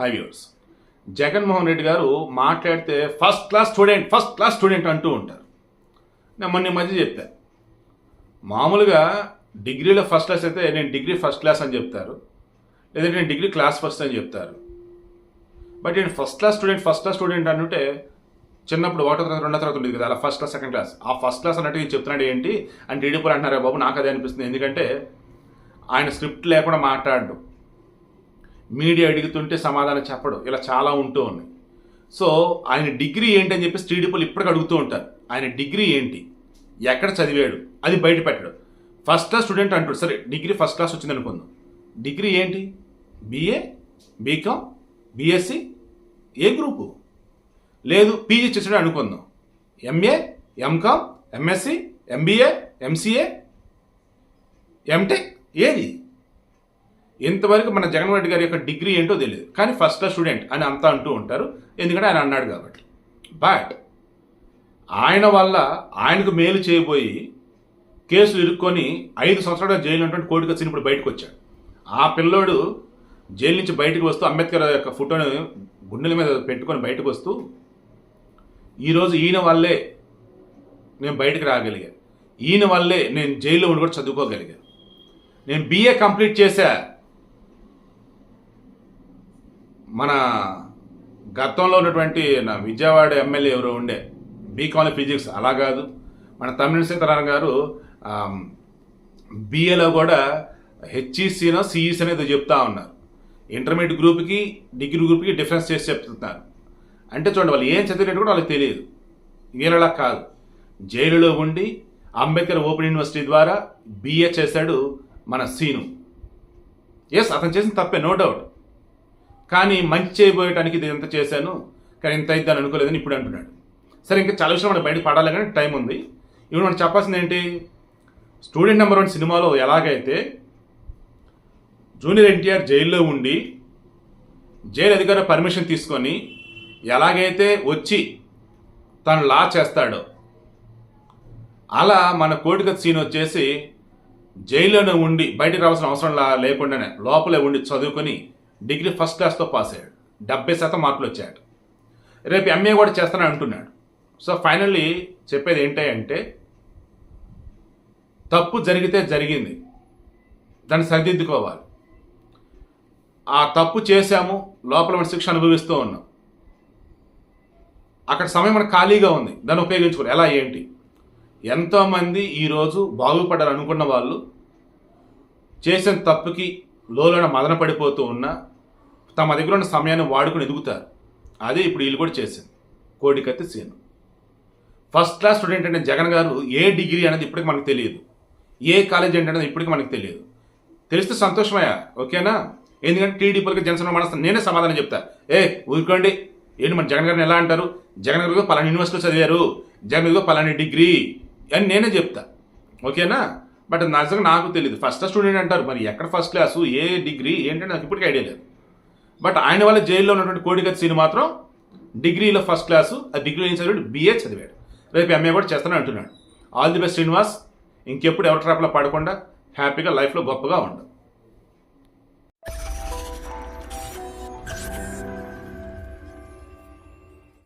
High viewers Jaganmohan Reddy గారు మాట్లాడితే first class student first class student అంటూ ఉంటారు. నేను మొన్న మధ్య చెప్తా మామూలుగా డిగ్రీలో ఫస్ట్ క్లాస్ అయితే నేను డిగ్రీ ఫస్ట్ క్లాస్ అని చెప్తారు. లేదంటే నేను డిగ్రీ క్లాస్ ఫస్ట్ అని చెప్తారు. బట్ నేను first class student first class student అంటే చిన్నప్పుడు ఒకటో తరగతి రెండో తరగతి ఉండేది కదా అలా ఫస్ట్ క్లాస్ సెకండ్ క్లాస్ ఆ ఫస్ట్ క్లాస్ అన్నట్టు చెప్తున్నాడు ఏంటి? అని టీడీపీ అంటున్నారా బాబు నాకు అదే అనిపిస్తుంది. ఎందుకంటే ఆయన స్క్రిప్ట్ లేకుండా మాట్లాడడం. మీడియా అడుగుతుంటే సమాధానం చెప్పడు. ఇలా చాలా ఉంటూ ఉన్నాయి సో ఆయన డిగ్రీ ఏంటి అని చెప్పి టీడీపీలు ఇప్పటికి అడుగుతూ ఉంటారు. ఆయన డిగ్రీ ఏంటి? ఎక్కడ చదివాడు? అది బయట పెట్టడు. ఫస్ట్ క్లాస్ స్టూడెంట్ అంటాడు. సరే డిగ్రీ ఫస్ట్ క్లాస్ వచ్చింది అనుకుందాం. డిగ్రీ ఏంటి? బీఏ బీకామ్ బీఎస్సీ ఏ గ్రూపు? లేదు పీజీ చేసాడు అనుకుందాం. MA MCom MSc MBA MCA MTech ఏది? ఇంతవరకు మన జగన్ రెడ్డి గారి యొక్క డిగ్రీ ఏంటో తెలియదు. కానీ ఫస్ట్ స్టూడెంట్ అని అంతా అంటూ ఉంటారు. ఎందుకంటే ఆయన అన్నాడు కాబట్టి. బట్ ఆయన వల్ల ఆయనకు మేలు చేయబోయి కేసులు ఇరుక్కొని ఐదు సంవత్సరాలు జైలు ఉన్నటువంటి కోర్టుకు వచ్చిన ఇప్పుడు బయటకు వచ్చాడు. ఆ పిల్లోడు జైలు నుంచి బయటకు వస్తూ అంబేద్కర్ యొక్క ఫోటోని గుండెల మీద పెట్టుకొని బయటకు వస్తూ ఈరోజు ఈయన వల్లే నేను బయటకు రాగలిగాను ఈయన వల్లే నేను జైల్లో ఉండి కూడా చదువుకోగలిగాను నేను బీఏ కంప్లీట్ చేశా. మన గతంలో ఉన్నటువంటి నా విజయవాడ ఎమ్మెల్యే ఎవరో ఉండే బీకామ్ ఫిజిక్స్ అలా కాదు. మన తమిళ సీతారామన్ గారు బీఏలో కూడా హెచ్ఈసీనో సిఈసీ అనేది చెప్తా ఉన్నారు. ఇంటర్మీడియట్ గ్రూప్కి డిగ్రీ గ్రూప్కి డిఫరెన్స్ చేసి చెప్తున్నారు. అంటే చూడండి వాళ్ళు ఏం చదివినట్టు కూడా వాళ్ళకి తెలియదు. వీళ్ళలా కాదు. జైలులో ఉండి అంబేద్కర్ ఓపెన్ యూనివర్సిటీ ద్వారా బీఏ చేశాడు మన సీను ఎస్ అతను చేసిన తప్పే నో డౌట్ కానీ మంచి చేయబోయటానికి ఇది ఎంత చేశాను? కానీ ఇంత అయిద్దని అనుకోలేదని ఇప్పుడు అంటున్నాడు. సరే ఇంకా చాలా విషయం మనం బయటకు పడాలి కానీ టైం ఉంది. ఇప్పుడు మనం చెప్పాల్సింది ఏంటి? స్టూడెంట్ నెంబర్ వన్ సినిమాలో ఎలాగైతే జూనియర్ ఎన్టీఆర్ జైల్లో ఉండి జైలు అధికారి పర్మిషన్ తీసుకొని ఎలాగైతే వచ్చి తను లా చేస్తాడో అలా మన కోటిక సీన్ వచ్చేసి జైల్లోనే ఉండి బయటకు రావాల్సిన అవసరం లా లేకుండానే లోపలే ఉండి చదువుకొని డిగ్రీ ఫస్ట్ క్లాస్తో పాస్ అయ్యాడు. డెబ్బై శాతం మార్కులు వచ్చాడు రేపు ఎంఏ కూడా చేస్తానని అంటున్నాడు. సో ఫైనల్లీ చెప్పేది ఏంటంటే తప్పు జరిగితే జరిగింది. దాన్ని సరిదిద్దుకోవాలి. ఆ తప్పు చేశాము లోపల మన శిక్ష అనుభవిస్తూ ఉన్నాం. అక్కడ సమయం మనకు ఖాళీగా ఉంది. దాన్ని ఉపయోగించుకోరు ఎలా ఏంటి? ఎంతోమంది ఈరోజు బాగుపడారు అనుకున్న వాళ్ళు చేసిన తప్పుకి లోలోన మదన పడిపోతూ ఉన్నా తమ దగ్గర ఉన్న సమయాన్ని వాడుకుని ఎదుగుతారు. అదే ఇప్పుడు వీళ్ళు కూడా చేసింది. కోడికత్తి సీను. ఫస్ట్ క్లాస్ స్టూడెంట్ అంటే జగన్ గారు ఏ డిగ్రీ అనేది ఇప్పటికి మనకు తెలియదు. ఏ కాలేజ్ ఏంటనేది ఇప్పటికి మనకు తెలియదు. తెలిస్తే సంతోషమయ్యా ఓకేనా? ఎందుకంటే టీడీపీలకి జనసేన మనస్తాను నేనే సమాధానం చెప్తా. ఏ ఊరుకోండి. ఏంటి మన జగన్ గారిని ఎలా అంటారు? జగన్ గారు పలానా యూనివర్సిటీలో చదివారు. జగన్ గారు పలానా డిగ్రీ అని నేనే చెప్తా. ఓకేనా? బట్ నిజంగా నాకు తెలియదు ఫస్ట్ స్టూడెంట్ అంటారు. మరి ఎక్కడ ఫస్ట్ క్లాసు ఏ డిగ్రీ? ఏంటంటే నాకు ఇప్పటికీ ఐడియా లేదు. బట్ ఆయన వల్ల జైల్లో ఉన్నటువంటి కోడికత్ సీన్ మాత్రం డిగ్రీలో ఫస్ట్ క్లాసు ఆ డిగ్రీ ఏం చదివాడు బీఏ చదివాడు. రేపు ఎంఏ కూడా చేస్తానని అంటున్నాడు. All the best Srinivas. ఇంకెప్పుడు ఎవరి ట్రాప్లో పడకుండా హ్యాపీగా లైఫ్లో గొప్పగా ఉండు.